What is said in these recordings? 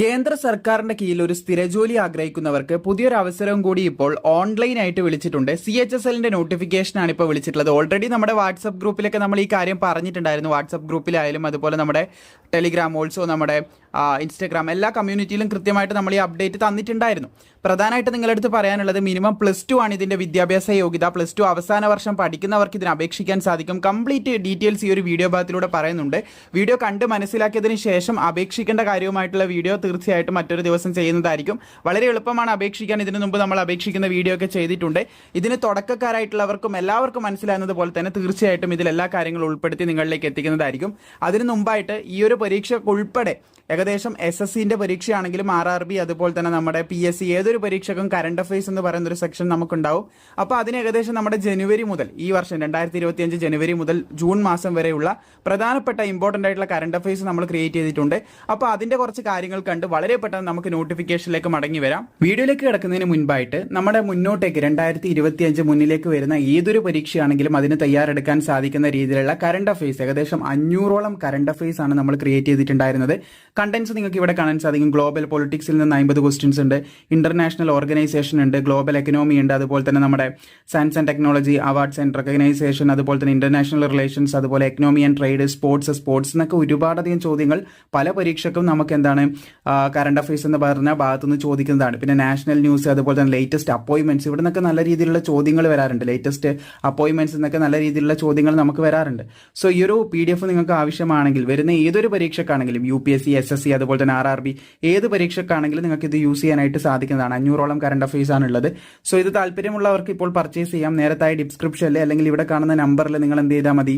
കേന്ദ്ര സർക്കാരിന്റെ കീഴിൽ ഒരു സ്ഥിരജോലി ആഗ്രഹിക്കുന്നവർക്ക് പുതിയൊരു അവസരം കൂടി ഇപ്പോൾ ഓൺലൈനായിട്ട് വിളിച്ചിട്ടുണ്ട്. സി എച്ച് എസ് എല്ലിന്റെ നോട്ടിഫിക്കേഷനാണ് ഇപ്പോൾ വിളിച്ചിട്ടുള്ളത്. ഓൾറെഡി നമ്മുടെ വാട്സപ്പ് ഗ്രൂപ്പിലൊക്കെ നമ്മൾ ഈ കാര്യം പറഞ്ഞിട്ടുണ്ടായിരുന്നു. വാട്സപ്പ് ഗ്രൂപ്പിലായാലും അതുപോലെ നമ്മുടെ ടെലിഗ്രാം ഓൾസോ നമ്മുടെ ഇൻസ്റ്റാഗ്രാം എല്ലാ കമ്മ്യൂണിറ്റിയിലും കൃത്യമായിട്ട് നമ്മൾ ഈ അപ്ഡേറ്റ് തന്നിട്ടുണ്ടായിരുന്നു. പ്രധാനമായിട്ട് നിങ്ങളടുത്ത് പറയാനുള്ളത് മിനിമം പ്ലസ് ടു ആണ് ഇതിന്റെ വിദ്യാഭ്യാസ യോഗ്യത. പ്ലസ് ടു അവസാന വർഷം പഠിക്കുന്നവർക്ക് ഇതിന് അപേക്ഷിക്കാൻ സാധിക്കും. കംപ്ലീറ്റ് ഡീറ്റെയിൽസ് ഈ ഒരു വീഡിയോ ഭാഗത്തിലൂടെ പറയുന്നുണ്ട്. വീഡിയോ കണ്ട് മനസ്സിലാക്കിയതിന് ശേഷം അപേക്ഷിക്കേണ്ട കാര്യവുമായിട്ടുള്ള വീഡിയോ തീർച്ചയായിട്ടും മറ്റൊരു ദിവസം ചെയ്യുന്നതായിരിക്കും. വളരെ എളുപ്പമാണ് അപേക്ഷിക്കാൻ. ഇതിനു മുമ്പ് നമ്മൾ അപേക്ഷിക്കുന്ന വീഡിയോ ഒക്കെ ചെയ്തിട്ടുണ്ട്. ഇതിന് തുടക്കക്കാരായിട്ടുള്ളവർക്കും എല്ലാവർക്കും മനസ്സിലാകുന്നത് പോലെ തന്നെ തീർച്ചയായിട്ടും ഇതിൽ എല്ലാ കാര്യങ്ങളും ഉൾപ്പെടുത്തി നിങ്ങളിലേക്ക് എത്തിക്കുന്നതായിരിക്കും. അതിനു മുമ്പായിട്ട് ഈ ഒരു പരീക്ഷ ഉൾപ്പെടെ ഏകദേശം എസ് എസ് സിന്റെ പരീക്ഷയാണെങ്കിലും ആർ ആർ ബി അതുപോലെ തന്നെ നമ്മുടെ പി എസ് സി ഏതൊരു പരീക്ഷക്കും കറണ്ട് അഫയേഴ്സ് എന്ന് പറയുന്ന ഒരു സെക്ഷൻ നമുക്കുണ്ടാവും. അപ്പോൾ അതിന് ഏകദേശം നമ്മുടെ ജനുവരി മുതൽ ഈ വർഷം രണ്ടായിരത്തി ഇരുപത്തി അഞ്ച് ജനുവരി മുതൽ ജൂൺ മാസം വരെയുള്ള പ്രധാനപ്പെട്ട ഇമ്പോർട്ടന്റ് ആയിട്ടുള്ള കറണ്ട് അഫയേഴ്സ് നമ്മൾ ക്രിയേറ്റ് ചെയ്തിട്ടുണ്ട്. അപ്പോൾ അതിന്റെ കുറച്ച് കാര്യങ്ങൾ കണ്ട് വളരെ പെട്ടെന്ന് നമുക്ക് നോട്ടിഫിക്കേഷനിലേക്ക് മടങ്ങി വരാം. വീഡിയോയിലേക്ക് കിടക്കുന്നതിന് മുൻപായിട്ട് നമ്മുടെ മുന്നോട്ടേക്ക് രണ്ടായിരത്തി ഇരുപത്തി അഞ്ച് മുന്നിലേക്ക് വരുന്ന ഏതൊരു പരീക്ഷയാണെങ്കിലും അതിന് തയ്യാറെടുക്കാൻ സാധിക്കുന്ന രീതിയിലുള്ള കറണ്ട് അഫയേഴ്സ് ഏകദേശം അഞ്ഞൂറോളം കറണ്ട് അഫയേഴ്സ് ആണ് നമ്മൾ ക്രിയേറ്റ് ചെയ്തിട്ടുണ്ടായിരുന്നത്. കണ്ടന്റ്സ് നിങ്ങൾക്ക് ഇവിടെ കാണാൻ സാധിക്കും. ഗ്ലോബൽ പൊളിറ്റിക്സിൽ നിന്ന് അമ്പത് ക്വസ്റ്റ്യൻസ് ഉണ്ട്. ഇന്റർനാഷണൽ ഓർഗനൈസേഷൻ ഉണ്ട്. ഗ്ലോബൽ എക്കണോമി ഉണ്ട്. അതുപോലെ തന്നെ നമ്മുടെ science and technology awards and recognition അതുപോലെ തന്നെ ഇന്റർനാഷണൽ റിലേഷൻസ് അതുപോലെ economy and trade sports sports എന്നൊക്കെ ഒരുപാടധികം ചോദ്യങ്ങൾ പല പരീക്ഷക്കും നമുക്ക് എന്താണ് കറണ്ട് അഫയേഴ്സ് എന്ന് പറഞ്ഞ ഭാഗത്തുനിന്ന് ചോദിക്കുന്നതാണ്. പിന്നെ നാഷണൽ ന്യൂസ് അതുപോലെ തന്നെ ലേറ്റസ്റ്റ് അപ്പോയിൻമെന്റ്സ് ഇവിടെ നിന്നൊക്കെ നല്ല രീതിയിലുള്ള ചോദ്യങ്ങൾ വരാറുണ്ട്. ലേറ്റസ്റ്റ് അപ്പോയിൻമെന്റ്സ് എന്നൊക്കെ നല്ല രീതിയിലുള്ള ചോദ്യങ്ങൾ നമുക്ക് വരാറുണ്ട്. സോ ഈ ഒരു പി ഡി എഫ് നിങ്ങൾക്ക് ആവശ്യമാണെങ്കിൽ വരുന്ന ഏതൊരു പരീക്ഷക്കാണെങ്കിലും U P S C S S C അതുപോലെ തന്നെ ആർ ആർ ബി ഏത് പരീക്ഷക്കാണെങ്കിലും നിങ്ങൾക്ക് ഇത് യൂസ് ചെയ്യാനായിട്ട് സാധിക്കുന്നതാണ്. അഞ്ഞൂറോളം കറണ്ട് അഫയേഴ്സ് ആണ് ഉള്ളത് സോ ഇത് താല്പര്യമുള്ളവർക്ക് ഇപ്പോൾ പർച്ചേസ് ചെയ്യാം. നേരത്തായി ഡിസ്ക്രിപ്ഷനിൽ അല്ലെങ്കിൽ ഇവിടെ കാണുന്ന നമ്പറിൽ നിങ്ങൾ എന്ത് ചെയ്താൽ മതി?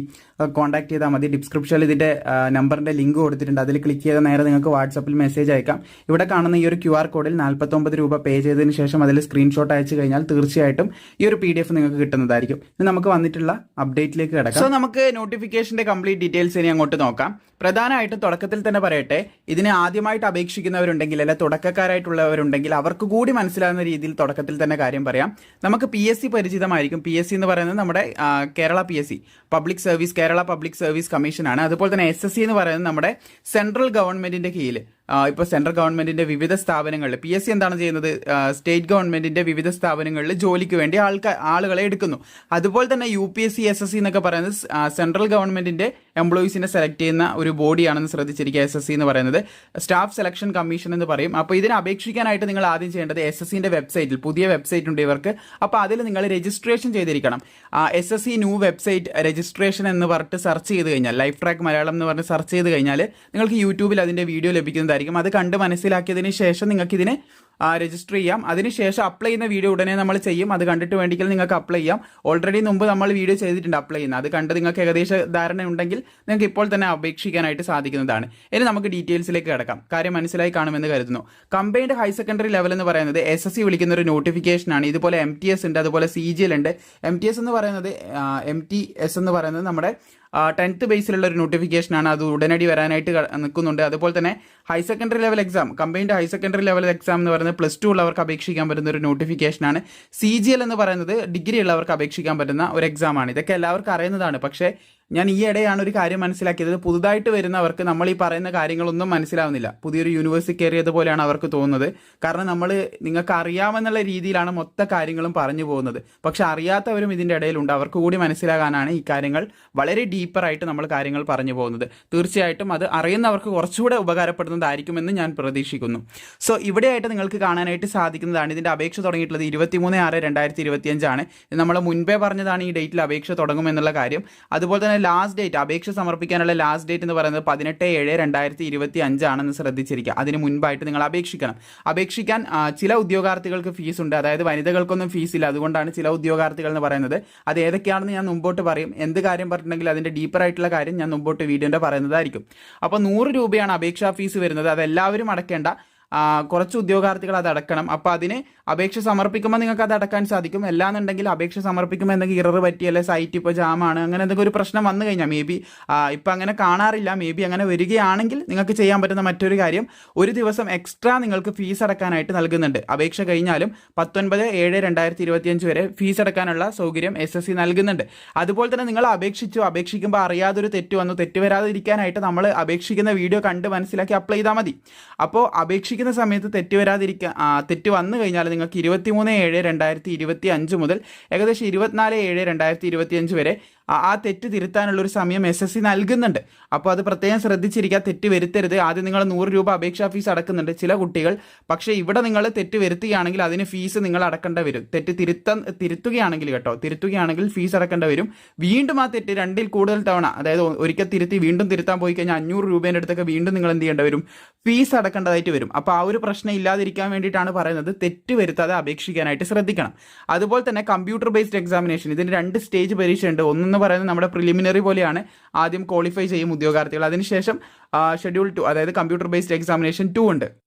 കോൺടാക്ട് ചെയ്താൽ മതി. ഡിസ്ക്രിപ്ഷനിൽ ഇതിന്റെ നമ്പറിന്റെ ലിങ്ക് കൊടുത്തിട്ടുണ്ട്. അതിൽ ക്ലിക്ക് ചെയ്താൽ നേരെ നിങ്ങൾക്ക് വാട്സപ്പിൽ മെസ്സേജ് അയക്കാം. ഇവിടെ കാണുന്ന ഈ ഒരു ക്യു ആർ കോഡിൽ നാൽപ്പത്തൊമ്പത് രൂപ പേ ചെയ്തതിന് ശേഷം അതിൽ സ്ക്രീൻഷോട്ട് അയച്ചു കഴിഞ്ഞാൽ തീർച്ചയായിട്ടും ഈ ഒരു പി ഡി എഫ് നിങ്ങൾക്ക് കിട്ടുന്നതായിരിക്കും. ഇനി നമുക്ക് വന്നിട്ടുള്ള അപ്ഡേറ്റിലേക്ക് കിടക്കാം. സോ നമുക്ക് നോട്ടിഫിക്കേഷന്റെ കംപ്ലീറ്റ് ഡീറ്റെയിൽസ് ഇനി അങ്ങോട്ട് നോക്കാം. പ്രധാനമായിട്ടും തുടക്കത്തിൽ തന്നെ പറയട്ടെ ഇതിന് ആദ്യമായിട്ട് അപേക്ഷിക്കുന്നവരുണ്ടെങ്കിൽ അല്ലെ തുടക്കക്കാരായിട്ടുള്ളവരുണ്ടെങ്കിൽ അവർക്ക് കൂടി മനസ്സിലാകുന്ന രീതിയിൽ തുടക്കത്തിൽ തന്നെ കാര്യം പറയാം. നമുക്ക് പി എസ് സി പരിചിതമായിരിക്കും. പി എസ് സി എന്ന് പറയുന്നത് നമ്മുടെ Kerala P S C public service Kerala public service കമ്മീഷനാണ് അതുപോലെ തന്നെ എസ് എസ് സി എന്ന് പറയുന്നത് നമ്മുടെ സെൻട്രൽ ഗവൺമെന്റിന്റെ കീഴിൽ ഇപ്പോൾ സെൻട്രൽ ഗവൺമെന്റിന്റെ വിവിധ സ്ഥാപനങ്ങളിൽ പി എസ് സി എന്താണ് ചെയ്യുന്നത്? സ്റ്റേറ്റ് ഗവൺമെന്റിന്റെ വിവിധ സ്ഥാപനങ്ങളിൽ ജോലിക്ക് വേണ്ടി ആൾക്കാർ ആളുകളെ എടുക്കുന്നു. അതുപോലെ തന്നെ U P S C S S C എന്നൊക്കെ പറയുന്നത് സെൻട്രൽ ഗവൺമെന്റിന്റെ എംപ്ലോയീസിനെ സെലക്ട് ചെയ്യുന്ന ഒരു ബോഡിയാണെന്ന് ശ്രദ്ധിച്ചിരിക്കുക എസ് എസ് സി എന്ന് പറയുന്നത്. സ്റ്റാഫ് സെലക്ഷൻ കമ്മീഷൻ എന്ന് പറയും. അപ്പോൾ ഇതിന് അപേക്ഷിക്കാനായിട്ട് നിങ്ങൾ ആദ്യം ചെയ്യേണ്ടത് എസ് എസ് സിന്റെ വെബ്സൈറ്റിൽ പുതിയ വെബ്സൈറ്റ് ഉണ്ട് ഇവർക്ക്. അപ്പോൾ അതിൽ നിങ്ങൾ രജിസ്ട്രേഷൻ ചെയ്തിരിക്കണം. S S C new website registration എന്ന് പറഞ്ഞിട്ട് സെർച്ച് ചെയ്ത് കഴിഞ്ഞാൽ ലൈഫ് ട്രാക്ക് മലയാളം എന്ന് പറഞ്ഞ് സെർച്ച് ചെയ്ത് കഴിഞ്ഞാൽ നിങ്ങൾക്ക് യൂട്യൂബിൽ അതിന്റെ വീഡിയോ ലഭിക്കുന്നതായിരിക്കും. അത് കണ്ട് മനസ്സിലാക്കിയതിന് ശേഷം നിങ്ങൾക്ക് ഇതിനെ രജിസ്റ്റർ ചെയ്യാം. അതിനുശേഷം അപ്ലൈ ചെയ്യുന്ന വീഡിയോ ഉടനെ നമ്മൾ ചെയ്യും. അത് കണ്ടിട്ട് വേണ്ടിക്കൽ നിങ്ങൾക്ക് അപ്ലൈ ചെയ്യാം. ഓൾറെഡി മുമ്പ് നമ്മൾ വീഡിയോ ചെയ്തിട്ടുണ്ട് അപ്ലൈ ചെയ്യുന്നത്. അത് കണ്ട് നിങ്ങൾക്ക് ഏകദേശ ധാരണ ഉണ്ടെങ്കിൽ നിങ്ങൾക്ക് ഇപ്പോൾ തന്നെ അപേക്ഷിക്കാനായിട്ട് സാധിക്കുന്നതാണ്. ഇനി നമുക്ക് ഡീറ്റെയിൽസിലേക്ക് കിടക്കാം. കാര്യം മനസ്സിലായി കാണുമെന്ന് കരുതുന്നു. കമ്പൈൻഡ് ഹയർ സെക്കൻഡറി ലെവൽ എന്ന് പറയുന്നത് എസ് എസ് സി വിളിക്കുന്ന ഒരു നോട്ടിഫിക്കേഷൻ ആണ്. ഇതുപോലെ എം ടി എസ് ഉണ്ട് അതുപോലെ സി ജി എൽ ഉണ്ട്. എം ടി എസ് എന്ന് പറയുന്നത് എം ടി എസ് എന്ന് പറയുന്നത് നമ്മുടെ ടെൻത്ത് ബേസിലുള്ള ഒരു നോട്ടിഫിക്കേഷനാണ് അത് ഉടനടി വരാനായിട്ട് നിൽക്കുന്നുണ്ട്. അതുപോലെ തന്നെ higher secondary level exam combined higher secondary level exam എന്ന് പറയുന്നത് പ്ലസ് ടു ഉള്ളവർക്ക് അപേക്ഷിക്കാൻ പറ്റുന്ന ഒരു നോട്ടിഫിക്കേഷനാണ് സി ജി എൽ എന്ന് പറയുന്നത് ഡിഗ്രി ഉള്ളവർക്ക് അപേക്ഷിക്കാൻ പറ്റുന്ന ഒരു എക്സാമാണ് ഇതൊക്കെ എല്ലാവർക്കും അറിയുന്നതാണ്. പക്ഷേ ഞാൻ ഈ ഇടയാണ് ഒരു കാര്യം മനസ്സിലാക്കിയത്. പുതുതായിട്ട് വരുന്നവർക്ക് നമ്മൾ ഈ പറയുന്ന കാര്യങ്ങളൊന്നും മനസ്സിലാവുന്നില്ല. പുതിയൊരു യൂണിവേഴ്സിറ്റി കയറിയത് പോലെയാണ് അവർക്ക് തോന്നുന്നത്. കാരണം നമ്മൾ നിങ്ങൾക്ക് അറിയാമെന്നുള്ള രീതിയിലാണ് മൊത്ത കാര്യങ്ങളും പറഞ്ഞു പോകുന്നത്. പക്ഷെ അറിയാത്തവരും ഇതിന്റെ ഇടയിലുണ്ട്. അവർക്ക് കൂടി മനസ്സിലാകാനാണ് ഈ കാര്യങ്ങൾ വളരെ ഡീപ്പറായിട്ട് നമ്മൾ കാര്യങ്ങൾ പറഞ്ഞു പോകുന്നത്. തീർച്ചയായിട്ടും അത് അറിയുന്നവർക്ക് കുറച്ചുകൂടെ ഉപകാരപ്പെടുന്നതായിരിക്കുമെന്ന് ഞാൻ പ്രതീക്ഷിക്കുന്നു. സോ ഇവിടെയായിട്ട് നിങ്ങൾക്ക് കാണാനായിട്ട് സാധിക്കുന്നതാണ്. ഇതിന്റെ അപേക്ഷ തുടങ്ങിയിട്ടുള്ളത് ഇരുപത്തിമൂന്ന് ആറ് രണ്ടായിരത്തി ഇരുപത്തിയഞ്ചാണ്. നമ്മൾ മുൻപേ പറഞ്ഞതാണ് ഈ ഡേറ്റിൽ അപേക്ഷ തുടങ്ങുമെന്നുള്ള കാര്യം. അതുപോലെ തന്നെ ലാസ്റ്റ് ഡേറ്റ് അപേക്ഷ സമർപ്പിക്കാനുള്ള ലാസ്റ്റ് ഡേറ്റ് എന്ന് പറയുന്നത് പതിനെട്ട് ഏഴ് രണ്ടായിരത്തി ഇരുപത്തി അഞ്ചാണെന്ന് ശ്രദ്ധിച്ചിരിക്കുക. അതിന് മുൻപായിട്ട് നിങ്ങൾ അപേക്ഷിക്കണം. അപേക്ഷിക്കാൻ ചില ഉദ്യോഗാർത്ഥികൾക്ക് ഫീസ് ഉണ്ട്. അതായത് വനിതകൾക്കൊന്നും ഫീസ് ഇല്ല. അതുകൊണ്ടാണ് ചില ഉദ്യോഗാർത്ഥികൾ എന്ന് പറയുന്നത്. അത് ഏതൊക്കെയാണെന്ന് ഞാൻ മുമ്പോട്ട് പറയും. എന്ത് കാര്യം പറഞ്ഞിട്ടുണ്ടെങ്കിൽ അതിന്റെ ഡീപ്പർ ആയിട്ടുള്ള കാര്യം ഞാൻ മുമ്പോട്ട് വീഡിയോന്റെ പറയുന്നതായിരിക്കും. അപ്പോൾ നൂറ് രൂപയാണ് അപേക്ഷാ ഫീസ് വരുന്നത്. അത് എല്ലാവരും അടയ്ക്കേണ്ട. കുറച്ച് ഉദ്യോഗാർത്ഥികൾ അത് അടക്കണം. അപ്പോൾ അതിന് അപേക്ഷ സമർപ്പിക്കുമ്പോൾ നിങ്ങൾക്ക് അത് അടക്കാൻ സാധിക്കും. അല്ലാന്നുണ്ടെങ്കിൽ അപേക്ഷ സമർപ്പിക്കുമ്പോൾ എന്തെങ്കിലും ഇറർ പറ്റി അല്ലെങ്കിൽ സൈറ്റ് ഇപ്പോൾ ജാമാണ് അങ്ങനെ എന്തെങ്കിലും ഒരു പ്രശ്നം വന്നു കഴിഞ്ഞാൽ മേ ബി ഇപ്പം അങ്ങനെ കാണാറില്ല. മേ ബി അങ്ങനെ വരികയാണെങ്കിൽ നിങ്ങൾക്ക് ചെയ്യാൻ പറ്റുന്ന മറ്റൊരു കാര്യം ഒരു ദിവസം എക്സ്ട്രാ നിങ്ങൾക്ക് ഫീസ് അടക്കാനായിട്ട് നൽകുന്നുണ്ട്. അപേക്ഷ കഴിഞ്ഞാലും പത്തൊൻപത് ഏഴ് രണ്ടായിരത്തി ഇരുപത്തിയഞ്ച് വരെ ഫീസ് അടക്കാനുള്ള സൗകര്യം എസ് എസ് സി നൽകുന്നുണ്ട്. അതുപോലെ തന്നെ നിങ്ങൾ അപേക്ഷിച്ചു അപേക്ഷിക്കുമ്പോൾ അറിയാതൊരു തെറ്റ് വന്നു തെറ്റ് വരാതിരിക്കാനായിട്ട് നമ്മൾ അപേക്ഷിക്കുന്ന വീഡിയോ കണ്ട് മനസ്സിലാക്കി അപ്ലൈ ചെയ്താൽ മതി. അപ്പോൾ അപേക്ഷിക്കുന്ന സമയത്ത് തെറ്റ് വരാതിരിക്കുക തെറ്റ് വന്നു കഴിഞ്ഞാൽ നിങ്ങൾക്ക് ഇരുപത്തിമൂന്ന് ഏഴ് രണ്ടായിരത്തി ഇരുപത്തി അഞ്ച് മുതൽ ഏകദേശം ഇരുപത്തിനാല് ഏഴ് രണ്ടായിരത്തി ഇരുപത്തി അഞ്ച് വരെ ആ തെറ്റ് തിരുത്താനുള്ളൊരു സമയം എസ് എസ് സി നൽകുന്നുണ്ട്. അപ്പോൾ അത് പ്രത്യേകം ശ്രദ്ധിച്ചിരിക്കുക തെറ്റ് വരുത്തരുത്. ആദ്യം നിങ്ങൾ നൂറ് രൂപ അപേക്ഷാ ഫീസ് അടക്കുന്നുണ്ട് ചില കുട്ടികൾ. പക്ഷേ ഇവിടെ നിങ്ങൾ തെറ്റ് വരുത്തുകയാണെങ്കിൽ അതിന് ഫീസ് നിങ്ങൾ അടക്കേണ്ട വരും. തെറ്റ് തിരുത്ത തിരുത്തുകയാണെങ്കിൽ കേട്ടോ തിരുത്തുകയാണെങ്കിൽ ഫീസ് അടക്കേണ്ട വരും. വീണ്ടും ആ തെറ്റ് രണ്ടിൽ കൂടുതൽ തവണ അതായത് ഒരിക്കൽ തിരുത്തി വീണ്ടും തിരുത്താൻ പോയി കഴിഞ്ഞാൽ അഞ്ഞൂറ് രൂപേന്റെ അടുത്തൊക്കെ വീണ്ടും നിങ്ങൾ എന്ത് ചെയ്യേണ്ടി വരും? ഫീസ് അടക്കേണ്ടതായിട്ട് വരും. അപ്പോൾ ആ ഒരു പ്രശ്നം ഇല്ലാതിരിക്കാൻ വേണ്ടിയിട്ടാണ് പറയുന്നത്. തെറ്റ് വരുത്താതെ അപേക്ഷിക്കാനായിട്ട് ശ്രദ്ധിക്കണം. അതുപോലെ തന്നെ കമ്പ്യൂട്ടർ ബേസ്ഡ് എക്സാമിനേഷൻ ഇതിന് രണ്ട് സ്റ്റേജ് പരീക്ഷയുണ്ട്. ഒന്നെന്ന് പറയുന്നത് നമ്മുടെ പ്രിലിമിനറി പോലെയാണ്. ആദ്യം ക്വാളിഫൈ ചെയ്യും ഉദ്യോഗാർത്ഥികൾ. അതിനുശേഷം ഷെഡ്യൂൾ ടു അതായത് കമ്പ്യൂട്ടർ ബേസ്ഡ് എക്സാമിനേഷൻ ടു ഉണ്ട്.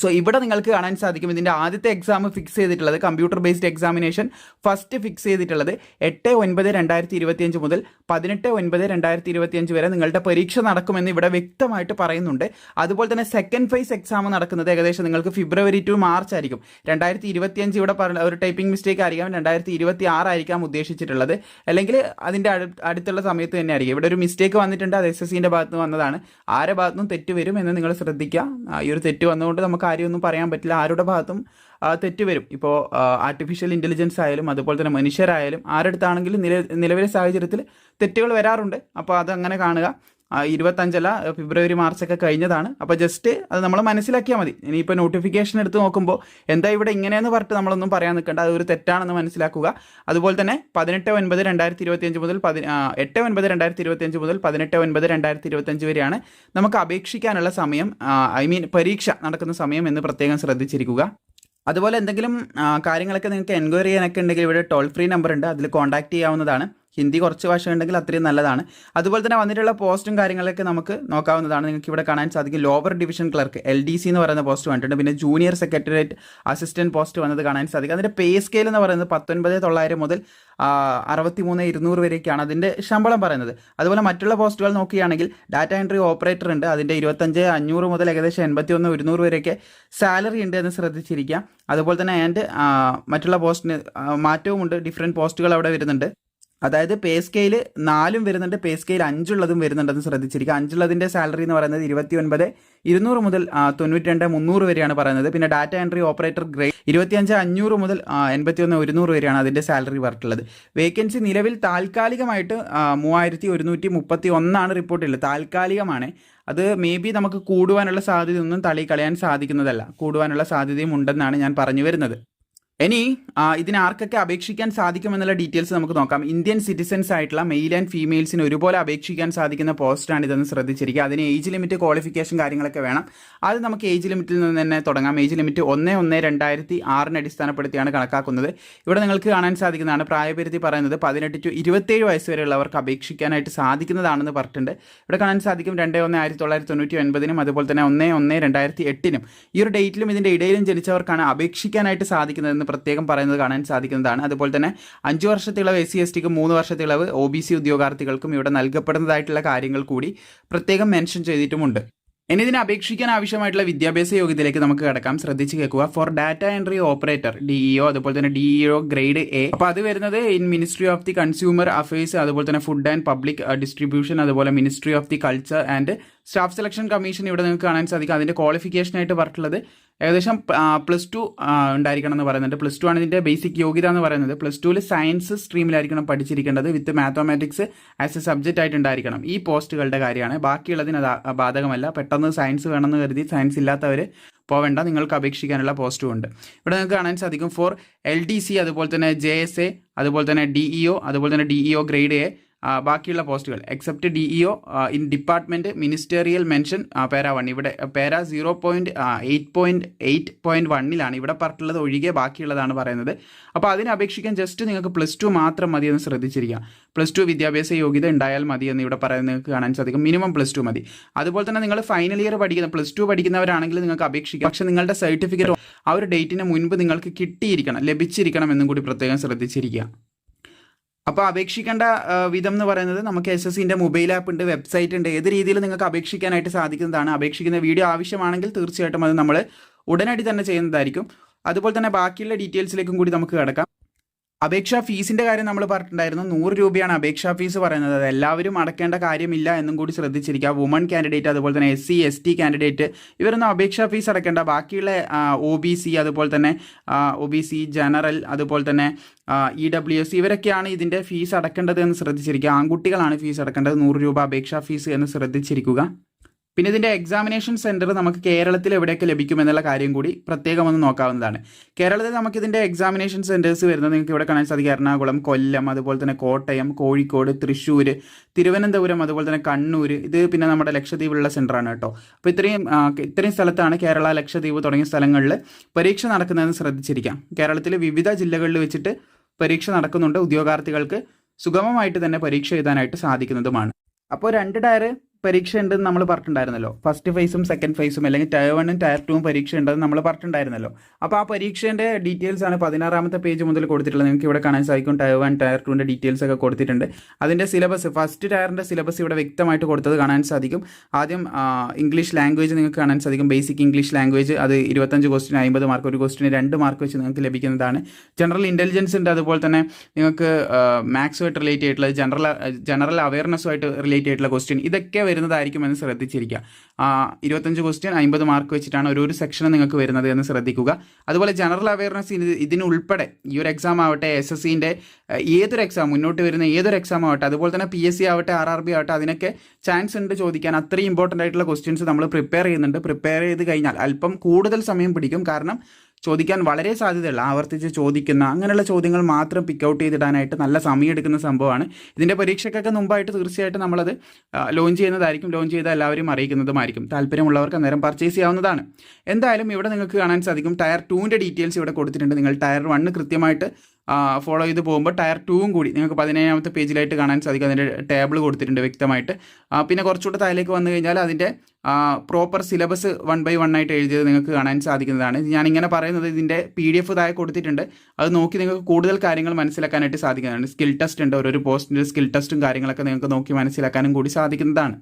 സോ ഇവിടെ നിങ്ങൾക്ക് കാണാൻ സാധിക്കും ഇതിന്റെ ആദ്യത്തെ എക്സാം ഫിക്സ് ചെയ്തിട്ടുള്ളത് computer based examination first fix ചെയ്തിട്ടുള്ളത് എട്ട് ഒൻപത് രണ്ടായിരത്തി ഇരുപത്തിയഞ്ച് മുതൽ പതിനെട്ട് ഒൻപത് രണ്ടായിരത്തി ഇരുപത്തിയഞ്ച് വരെ നിങ്ങളുടെ പരീക്ഷ നടക്കുമെന്ന് ഇവിടെ വ്യക്തമായിട്ട് പറയുന്നുണ്ട്. അതുപോലെ തന്നെ സെക്കൻഡ് ഫേസ് എക്സാം നടക്കുന്നത് ഏകദേശം നിങ്ങൾക്ക് ഫെബ്രുവരി ടു മാർച്ച് ആയിരിക്കും. രണ്ടായിരത്തി ഇരുപത്തിയഞ്ച് ഇവിടെ പറഞ്ഞ ഒരു ടൈപ്പിംഗ് മിസ്റ്റേക്ക് ആയിരിക്കാം രണ്ടായിരത്തി ഇരുപത്തി ആറായിരിക്കാം ഉദ്ദേശിച്ചിട്ടുള്ളത്. അല്ലെങ്കിൽ അതിന്റെ അടുത്തുള്ള സമയത്ത് തന്നെ ആയിരിക്കും. ഇവിടെ ഒരു മിസ്റ്റേക്ക് വന്നിട്ടുണ്ട് അത് എസ് എസ് സിന്റെ ഭാഗത്ത് വന്നതാണ്. ആരെ ഭാഗത്തുനിന്നും തെറ്റ് വരും എന്ന് നിങ്ങൾ ശ്രദ്ധിക്കുക. ഈ ഒരു തെറ്റ് വന്നുകൊണ്ട് നമുക്ക് കാര്യമൊന്നും പറയാൻ പറ്റില്ല. ആരുടെ ഭാഗത്തും തെറ്റ് വരും. ഇപ്പോൾ ആർട്ടിഫിഷ്യൽ ഇന്റലിജൻസ് ആയാലും അതുപോലെ തന്നെ മനുഷ്യരായാലും ആരടുത്താണെങ്കിലും നില നിലവിലെ സാഹചര്യത്തിൽ തെറ്റുകൾ വരാറുണ്ട്. അപ്പോൾ അതങ്ങനെ കാണുക. ഇരുപത്തഞ്ചല്ല ഫെബ്രുവരി മാർച്ചൊക്കെ കഴിഞ്ഞതാണ്. അപ്പോൾ ജസ്റ്റ് അത് നമ്മൾ മനസ്സിലാക്കിയാൽ മതി. ഇനിയിപ്പോൾ നോട്ടിഫിക്കേഷൻ എടുത്ത് നോക്കുമ്പോൾ എന്താ ഇവിടെ ഇങ്ങനെയെന്ന് പറഞ്ഞിട്ട് നമ്മളൊന്നും പറയാൻ നിൽക്കേണ്ട. അതൊരു തെറ്റാണെന്ന് മനസ്സിലാക്കുക. അതുപോലെ തന്നെ പതിനെട്ട് ഒൻപത് രണ്ടായിരത്തി ഇരുപത്തിയഞ്ച് മുതൽ പതി എട്ട് ഒൻപത് രണ്ടായിരത്തി ഇരുപത്തിയഞ്ച് മുതൽ പതിനെട്ട് ഒൻപത് രണ്ടായിരത്തി ഇരുപത്തഞ്ച് വരെയാണ് നമുക്ക് അപേക്ഷിക്കാനുള്ള സമയം ഐ മീൻ പരീക്ഷ നടക്കുന്ന സമയം എന്ന് പ്രത്യേകം ശ്രദ്ധിച്ചിരിക്കുക. അതുപോലെ എന്തെങ്കിലും കാര്യങ്ങളൊക്കെ നിങ്ങൾക്ക് എൻക്വയറി ചെയ്യാനൊക്കെ ഉണ്ടെങ്കിൽ ഇവിടെ ടോൾ ഫ്രീ നമ്പർ ഉണ്ട്. അതിൽ കോൺടാക്ട് ചെയ്യാവുന്നതാണ്. ഹിന്ദി കുറച്ച് ഭാഷ ഉണ്ടെങ്കിൽ അത്രയും നല്ലതാണ്. അതുപോലെ തന്നെ വന്നിട്ടുള്ള പോസ്റ്റും കാര്യങ്ങളൊക്കെ നമുക്ക് നോക്കാവുന്നതാണ്. നിങ്ങൾക്ക് ഇവിടെ കാണാൻ സാധിക്കും. Lower division clerk L D C എന്ന് പറയുന്ന പോസ്റ്റ് വന്നിട്ടുണ്ട് പിന്നെ ജൂനിയർ സെക്രട്ടേറിയറ്റ് അസിസ്റ്റന്റ് പോസ്റ്റ് വന്നത് കാണാൻ സാധിക്കും. അതിന്റെ പേ സ്കെയിൽ എന്ന് പറയുന്നത് പത്തൊൻപത് തൊള്ളായിരം മുതൽ അറുപത്തി മൂന്ന് ഇരുന്നൂറ് വരെയൊക്കെയാണ് അതിന്റെ ശമ്പളം പറയുന്നത്. അതുപോലെ മറ്റുള്ള പോസ്റ്റുകൾ നോക്കുകയാണെങ്കിൽ ഡാറ്റ എൻട്രി ഓപ്പറേറ്റർ ഉണ്ട്. അതിന്റെ ഇരുപത്തഞ്ച് അഞ്ഞൂറ് മുതൽ ഏകദേശം എൺപത്തി ഒന്ന് ഒരുന്നൂറ് വരെയൊക്കെ സാലറി ഉണ്ട് എന്ന് ശ്രദ്ധിച്ചിരിക്കാം. അതുപോലെ തന്നെ ആൻഡ് മറ്റുള്ള പോസ്റ്റിന് മാറ്റവും ഉണ്ട് ഡിഫറെന്റ് പോസ്റ്റുകൾ അവിടെ വരുന്നുണ്ട്. അതായത് പേ സ്കെയിൽ നാലും വരുന്നുണ്ട് പേ സ്കെയിൽ അഞ്ചുള്ളതും വരുന്നുണ്ടെന്ന് ശ്രദ്ധിച്ചിരിക്കുക. അഞ്ചുള്ളതിന്റെ സാലറി എന്ന് പറയുന്നത് ഇരുപത്തി ഒൻപത് ഇരുന്നൂറ് മുതൽ തൊണ്ണൂറ്റി രണ്ട് മുന്നൂറ് വരെയാണ് പറയുന്നത്. പിന്നെ ഡാറ്റ എൻട്രി ഓപ്പറേറ്റർ ഗ്രേഡ് ഇരുപത്തിയഞ്ച് അഞ്ഞൂറ് മുതൽ എൺപത്തി ഒന്ന് ഒരുന്നൂറ് വരെയാണ് അതിന്റെ സാലറി പറഞ്ഞിട്ടുള്ളത്. വേക്കൻസി നിലവിൽ താൽക്കാലികമായിട്ട് മൂവായിരത്തി ഒരുന്നൂറ്റി മുപ്പത്തി ഒന്നാണ് റിപ്പോർട്ട് ഉള്ളത്. താൽക്കാലികമാണ്. അത് മേ ബി നമുക്ക് കൂടുവാനുള്ള സാധ്യതയൊന്നും തള്ളി കളയാൻ സാധിക്കുന്നതല്ല. കൂടുവാനുള്ള സാധ്യതയും ഉണ്ടെന്നാണ് ഞാൻ പറഞ്ഞു വരുന്നത്. ഇനി ഇതിനെ ആർക്കൊക്കെ അപേക്ഷിക്കാൻ സാധിക്കുമെന്നുള്ള ഡീറ്റെയിൽസ് നമുക്ക് നോക്കാം. ഇന്ത്യൻ സിറ്റിസൻസ് ആയിട്ടുള്ള മെയിൽ ആൻഡ് ഫീമെയിൽസിന് ഒരുപോലെ അപേക്ഷിക്കാൻ സാധിക്കുന്ന പോസ്റ്റാണ് ഇതെന്ന് ശ്രദ്ധിച്ചിരിക്കുക. അതിന് ഏജ് ലിമിറ്റ് ക്വാളിഫിക്കേഷൻ കാര്യങ്ങളൊക്കെ വേണം. അത് നമുക്ക് ഏജ് ലിമിറ്റിൽ നിന്ന് തന്നെ തുടങ്ങാം. ഏജ് ലിമിറ്റ് ഒന്ന് ഒന്ന് രണ്ടായിരത്തി ആറിന് അടിസ്ഥാനപ്പെടുത്തിയാണ് കണക്കാക്കുന്നത്. ഇവിടെ നിങ്ങൾക്ക് കാണാൻ സാധിക്കുന്നതാണ് പ്രായപരിധി പറയുന്നത് പതിനെട്ട് ടു ഇരുപത്തേഴ് വയസ്സ് വരെയുള്ളവർക്ക് അപേക്ഷിക്കാനായിട്ട് സാധിക്കുന്നതാണെന്ന് പറഞ്ഞിട്ടുണ്ട്. ഇവിടെ കാണാൻ സാധിക്കും രണ്ട് ഒന്ന് ആയിരത്തി തൊള്ളായിരത്തി തൊണ്ണൂറ്റി ഒൻപതിനും അതുപോലെ തന്നെ ഒന്ന് ഒന്ന് രണ്ടായിരത്തി എട്ടിനും ഈ ഒരു ഡേറ്റിലും ഇതിന്റെ ഇടയിലും ജനിച്ചവർക്കാണ് അപേക്ഷിക്കാനായിട്ട് സാധിക്കുന്നതെന്ന് പ്രത്യേകം പറയുന്നത് കാണാൻ സാധിക്കുന്നതാണ്. അതുപോലെ തന്നെ അഞ്ച് വർഷത്തെ ഇളവ് എസ് സി എസ് ടിക്കും മൂന്ന് വർഷത്തെ ഇളവ് ഒ ബി സി ഉദ്യോഗാർത്ഥികൾക്കും ഇവിടെ നൽകപ്പെടുന്നതായിട്ടുള്ള കാര്യങ്ങൾ കൂടി പ്രത്യേകം മെൻഷൻ ചെയ്തിട്ടുമുണ്ട്. ഇനി ഇതിനെ അപേക്ഷിക്കാൻ ആവശ്യമായിട്ടുള്ള വിദ്യാഭ്യാസ യോഗ്യതയിലേക്ക് നമുക്ക് കിടക്കാം. ശ്രദ്ധിച്ച് കേൾക്കുക. For data entry operator DEO അതുപോലെ തന്നെ ഡിഇഒ ഗ്രേഡ് എ അപ്പോൾ അത് വരുന്നത് in ministry of the consumer affairs അതുപോലെ തന്നെ ഫുഡ് ആൻഡ് പബ്ലിക് ഡിസ്ട്രിബ്യൂഷൻ അതുപോലെ ministry of the culture and staff selection commission ഇവിടെ നിങ്ങൾക്ക് കാണാൻ സാധിക്കും. അതിന്റെ ക്വാളിഫിക്കേഷനായിട്ട് പറഞ്ഞിട്ടുള്ളത്. ഏകദേശം പ്ലസ് ടു ഉണ്ടായിരിക്കണം എന്ന് പറയുന്നുണ്ട്. പ്ലസ് ടു ആണ് ഇതിന്റെ ബേസിക് യോഗ്യത എന്ന് പറയുന്നത്. പ്ലസ് ടുവിൽ സയൻസ് സ്ട്രീമിലായിരിക്കണം പഠിച്ചിരിക്കേണ്ടത് with mathematics as a subject ആയിട്ട് ഉണ്ടായിരിക്കണം. ഈ പോസ്റ്റുകളുടെ കാര്യമാണ്. ബാക്കിയുള്ളതിന് അത് ബാധകമല്ല. പെട്ടെന്ന് സയൻസ് വേണമെന്ന് കരുതി സയൻസ് ഇല്ലാത്തവർ പോവേണ്ട. നിങ്ങൾക്ക് അപേക്ഷിക്കാനുള്ള പോസ്റ്റും ഉണ്ട്. ഇവിടെ നിങ്ങൾക്ക് കാണാൻ സാധിക്കും. ഫോർ എൽ ഡി സി അതുപോലെ തന്നെ ജെ എസ് എ അതുപോലെ തന്നെ ഡി ഡിഇഒ അതുപോലെ തന്നെ ഡി ഡിഇഒ ഗ്രേഡ് എ ബാക്കിയുള്ള പോസ്റ്റുകൾ. Except D EO in department ministerial mention പേര വൺ. ഇവിടെ പേര zero point eight point eight point വണ്ണിലാണ് ഇവിടെ പറഞ്ഞിട്ടുള്ളത്. ഒഴികെ ബാക്കിയുള്ളതാണ് പറയുന്നത്. അപ്പോൾ അതിനെ അപേക്ഷിക്കാൻ ജസ്റ്റ് നിങ്ങൾക്ക് പ്ലസ് ടു മാത്രം മതി എന്ന് ശ്രദ്ധിച്ചിരിക്കുക. പ്ലസ് ടു വിദ്യാഭ്യാസ യോഗ്യത ഉണ്ടായാൽ മതി എന്ന് ഇവിടെ പറയുന്നത് നിങ്ങൾക്ക് കാണാൻ സാധിക്കും. മിനിമം പ്ലസ് ടു മതി. അതുപോലെ തന്നെ നിങ്ങൾ ഫൈനൽ ഇയർ പഠിക്കുന്ന പ്ലസ് ടു പഠിക്കുന്നവരാണെങ്കിൽ നിങ്ങൾക്ക് അപേക്ഷിക്കാം. പക്ഷേ നിങ്ങളുടെ സർട്ടിഫിക്കറ്റ് ആ ഒരു ഡേറ്റിന് മുൻപ് നിങ്ങൾക്ക് കിട്ടിയിരിക്കണം ലഭിച്ചിരിക്കണം എന്നും കൂടി പ്രത്യേകം ശ്രദ്ധിച്ചിരിക്കുക. അപ്പോൾ അപേക്ഷിക്കേണ്ട വിധം എന്ന് പറയുന്നത് നമുക്ക് എസ് എസ് സിന്റെ മൊബൈൽ ആപ്പ് ഉണ്ട് വെബ്സൈറ്റ് ഉണ്ട് ഏത് രീതിയിൽ നിങ്ങൾക്ക് അപേക്ഷിക്കാനായിട്ട് സാധിക്കുന്നതാണ്. അപേക്ഷിക്കുന്ന വീഡിയോ ആവശ്യമാണെങ്കിൽ തീർച്ചയായിട്ടും അത് നമ്മൾ ഉടനടി തന്നെ ചെയ്യുന്നതായിരിക്കും. അതുപോലെ തന്നെ ബാക്കിയുള്ള ഡീറ്റെയിൽസിലേക്കും കൂടി നമുക്ക് കിടക്കാം. അപേക്ഷാ ഫീസിന്റെ കാര്യം നമ്മൾ പറഞ്ഞിട്ടുണ്ടായിരുന്നു. നൂറ് രൂപയാണ് അപേക്ഷാ ഫീസ് പറയുന്നത്. അത് എല്ലാവരും അടക്കേണ്ട കാര്യമില്ല എന്നും കൂടി ശ്രദ്ധിച്ചിരിക്കുക. വുമൺ കാൻഡിഡേറ്റ് അതുപോലെ തന്നെ S C S T candidate ഇവരൊന്നും അപേക്ഷാ ഫീസ് അടക്കേണ്ട. ബാക്കിയുള്ള ഒ ബി സി അതുപോലെ തന്നെ ഒ ബി സി ജനറൽ അതുപോലെ തന്നെ ഇ ഡബ്ല്യു എസ് ഇവരൊക്കെയാണ് ഇതിന്റെ ഫീസ് അടക്കേണ്ടത് എന്ന് ശ്രദ്ധിച്ചിരിക്കുക. ആൺകുട്ടികളാണ് ഫീസ് അടക്കേണ്ടത്. നൂറ് രൂപ അപേക്ഷാ ഫീസ് എന്ന് ശ്രദ്ധിച്ചിരിക്കുക. പിന്നെ ഇതിന്റെ എക്സാമിനേഷൻ സെന്റർ നമുക്ക് കേരളത്തിൽ എവിടെയൊക്കെ ലഭിക്കും എന്നുള്ള കാര്യം കൂടി പ്രത്യേകം ഒന്ന് നോക്കാവുന്നതാണ്. കേരളത്തിൽ നമുക്ക് ഇതിന്റെ എക്സാമിനേഷൻ സെന്റേഴ്സ് വരുന്നത് നിങ്ങൾക്ക് ഇവിടെ കാണാൻ സാധിക്കും. എറണാകുളം കൊല്ലം അതുപോലെ തന്നെ കോട്ടയം കോഴിക്കോട് തൃശ്ശൂർ തിരുവനന്തപുരം അതുപോലെ തന്നെ കണ്ണൂർ. ഇത് പിന്നെ നമ്മുടെ ലക്ഷദ്വീപിലുള്ള സെന്ററാണ് കേട്ടോ. അപ്പോൾ ഇത്രയും ഇത്രയും സ്ഥലത്താണ് കേരള ലക്ഷദ്വീപ് തുടങ്ങിയ സ്ഥലങ്ങളിൽ പരീക്ഷ നടക്കുന്നതെന്ന് ശ്രദ്ധിച്ചിരിക്കാം. കേരളത്തിലെ വിവിധ ജില്ലകളിൽ വെച്ചിട്ട് പരീക്ഷ നടക്കുന്നുണ്ട്. ഉദ്യോഗാർത്ഥികൾക്ക് സുഗമമായിട്ട് തന്നെ പരീക്ഷ എഴുതാനായിട്ട് സാധിക്കുന്നതുമാണ്. അപ്പോൾ രണ്ട് ടയർ പരീക്ഷ ഉണ്ടെന്ന് നമ്മൾ പറഞ്ഞിട്ടുണ്ടായിരുന്നല്ലോ. ഫസ്റ്റ് ഫേസും സെക്കൻഡ് ഫേസും അല്ലെങ്കിൽ ടയർ വണ്ണും ടയർ ടൂവും പരീക്ഷ ഉണ്ടെന്ന് നമ്മൾ പറഞ്ഞിട്ടുണ്ടായിരുന്നല്ലോ. അപ്പോൾ ആ പരീക്ഷേന്റെ ഡീറ്റെയിൽസ് ആണ് പതിനാറാമത്തെ പേജ് മുതൽ കൊടുത്തിട്ടുള്ളത്. നിങ്ങൾക്ക് ഇവിടെ കാണാൻ സാധിക്കും ടയർ വൺ ടയർ ടൂവിന്റെ ഡീറ്റെയിൽസ് ഒക്കെ കൊടുത്തിട്ടുണ്ട്. അതിന്റെ സിലബസ് ഫസ്റ്റ് ടയറിന്റെ സിലബസ് ഇവിടെ വ്യക്തമായിട്ട് കൊടുത്തത് കാണാൻ സാധിക്കും. ആദ്യം ഇംഗ്ലീഷ് ലാംഗ്വേജ് നിങ്ങൾക്ക് കാണാൻ സാധിക്കും. ബേസിക് ഇംഗ്ലീഷ് ലാംഗ്വേജ് അത് ഇരുപത്തഞ്ച് ക്വസ്റ്റിന് അമ്പത് മാർക്ക് ഒരു ക്വസ്റ്റിന് രണ്ട് മാർക്ക് വെച്ച് നിങ്ങൾക്ക് ലഭിക്കുന്നതാണ്. ജനറൽ ഇന്റലിജൻസ് ഉണ്ട്. അതുപോലെ തന്നെ നിങ്ങൾക്ക് മാത്സുമായിട്ട് റിലേറ്റ് ആയിട്ടുള്ളത് ജനറൽ ജനറൽ അവയർനെസ്സുമായിട്ട് റിലേറ്റ് ആയിട്ടുള്ള ക്വസ്റ്റ്യൻ ഇതൊക്കെ വരുന്നതായിരിക്കും എന്ന് ശ്രദ്ധിച്ചിരിക്കുക. ഇരുപത്തഞ്ച് ക്വസ്റ്റ്യൻ അമ്പത് മാർക്ക് വെച്ചിട്ടാണ് ഒരു ഒരു സെക്ഷൻ നിങ്ങൾക്ക് വരുന്നത് എന്ന് ശ്രദ്ധിക്കുക. അതുപോലെ ജനറൽ അവയർനെസ് ഇത് ഇതിനുൾപ്പെടെ ഈ ഒരു എക്സാം ആവട്ടെ എസ് എസ് സിന്റെ ഏതൊരു എക്സാം മുന്നോട്ട് വരുന്ന ഏതൊരു എക്സാം ആവട്ടെ അതുപോലെ തന്നെ പി എസ് സി ആവട്ടെ ആർ ആർ ബി ആവട്ടെ അതിനൊക്കെ ചാൻസ് ഉണ്ട് ചോദിക്കാൻ. അത്രയും ഇമ്പോർട്ടന്റ് ആയിട്ടുള്ള ക്വസ്റ്റ്യൻസ് നമ്മൾ പ്രിപ്പയർ ചെയ്യുന്നുണ്ട്. പ്രിപ്പയർ ചെയ്ത് കഴിഞ്ഞാൽ അല്പം കൂടുതൽ സമയം പിടിക്കും. കാരണം ചോദിക്കാൻ വളരെ സാധ്യതയുള്ള ആവർത്തിച്ച് ചോദിക്കുന്ന അങ്ങനെയുള്ള ചോദ്യങ്ങൾ മാത്രം പിക്ക് ഔട്ട് ചെയ്തിടാനായിട്ട് നല്ല സമയം എടുക്കുന്ന സംഭവമാണ്. ഇതിന്റെ പരീക്ഷയ്ക്കൊക്കെ മുമ്പായിട്ട് തീർച്ചയായിട്ടും നമ്മളത് ലോഞ്ച് ചെയ്യുന്നതായിരിക്കും. ലോഞ്ച് ചെയ്ത് എല്ലാവരും അറിയിക്കുന്നതുമായിരിക്കും. താല്പര്യമുള്ളവർക്ക് അന്നേരം പർച്ചേസ് ചെയ്യാവുന്നതാണ്. എന്തായാലും ഇവിടെ നിങ്ങൾക്ക് കാണാൻ സാധിക്കും. ടയർ ടൂവിന്റെ ഡീറ്റെയിൽസ് ഇവിടെ കൊടുത്തിട്ടുണ്ട്. നിങ്ങൾ ടയർ വണ്ണ് കൃത്യമായിട്ട് ഫോളോ ചെയ്ത് പോകുമ്പോൾ ടയർ ടൂവും കൂടി. നിങ്ങൾക്ക് പതിനേഴാമത്തെ പേജിലായിട്ട് കാണാൻ സാധിക്കും. അതിന്റെ ടേബിൾ കൊടുത്തിട്ടുണ്ട് വ്യക്തമായിട്ട്. പിന്നെ കുറച്ചുകൂടെ താഴേക്ക് വന്നു കഴിഞ്ഞാൽ അതിന്റെ proper syllabus one by one ആയിട്ട് എഴുതിയത് നിങ്ങൾക്ക് കാണാൻ സാധിക്കുന്നതാണ്. ഞാൻ ഞാനിങ്ങനെ പറയുന്നത് ഇതിന്റെ പി ഡി എഫ് താഴെ കൊടുത്തിട്ടുണ്ട്. അത് നോക്കി നിങ്ങൾക്ക് കൂടുതൽ കാര്യങ്ങൾ മനസ്സിലാക്കാനായിട്ട് സാധിക്കുന്നതാണ്. സ്കിൽ ടെസ്റ്റ് ഉണ്ട് ഓരോരോ പോസ്റ്റിന്റെ സ്കിൽ ടെസ്റ്റും കാര്യങ്ങളൊക്കെ നിങ്ങൾക്ക് നോക്കി മനസ്സിലാക്കാനും കൂടി സാധിക്കുന്നതാണ്.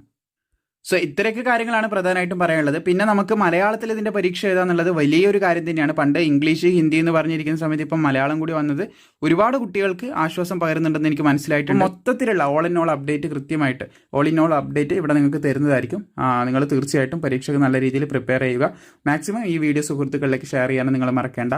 സോ ഇത്രയൊക്കെ കാര്യങ്ങളാണ് പ്രധാനമായിട്ടും പറയാനുള്ളത്. പിന്നെ നമുക്ക് മലയാളത്തിൽ ഇതിന്റെ പരീക്ഷ എഴുതാന്നുള്ളത് വലിയൊരു കാര്യം തന്നെയാണ്. പണ്ട് ഇംഗ്ലീഷ് ഹിന്ദി എന്ന് പറഞ്ഞിരിക്കുന്ന സമയത്ത് ഇപ്പം മലയാളം കൂടി വന്നത് ഒരുപാട് കുട്ടികൾക്ക് ആശ്വാസം പകരുന്നുണ്ടെന്ന് എനിക്ക് മനസ്സിലായിട്ടുണ്ട്. മൊത്തത്തിലുള്ള ഓൾ ഇൻ ഓൾ അപ്ഡേറ്റ് കൃത്യമായിട്ട് ഓൾ ഇൻ ഓൾ അപ്ഡേറ്റ് ഇവിടെ നിങ്ങൾക്ക് തരുന്നതായിരിക്കും. നിങ്ങൾ തീർച്ചയായിട്ടും പരീക്ഷയ്ക്ക് നല്ല രീതിയിൽ പ്രിപ്പയർ ചെയ്യുക. മാക്സിമം ഈ വീഡിയോ സുഹൃത്തുക്കളിലേക്ക് ഷെയർ ചെയ്യാനും നിങ്ങൾ മറക്കേണ്ട.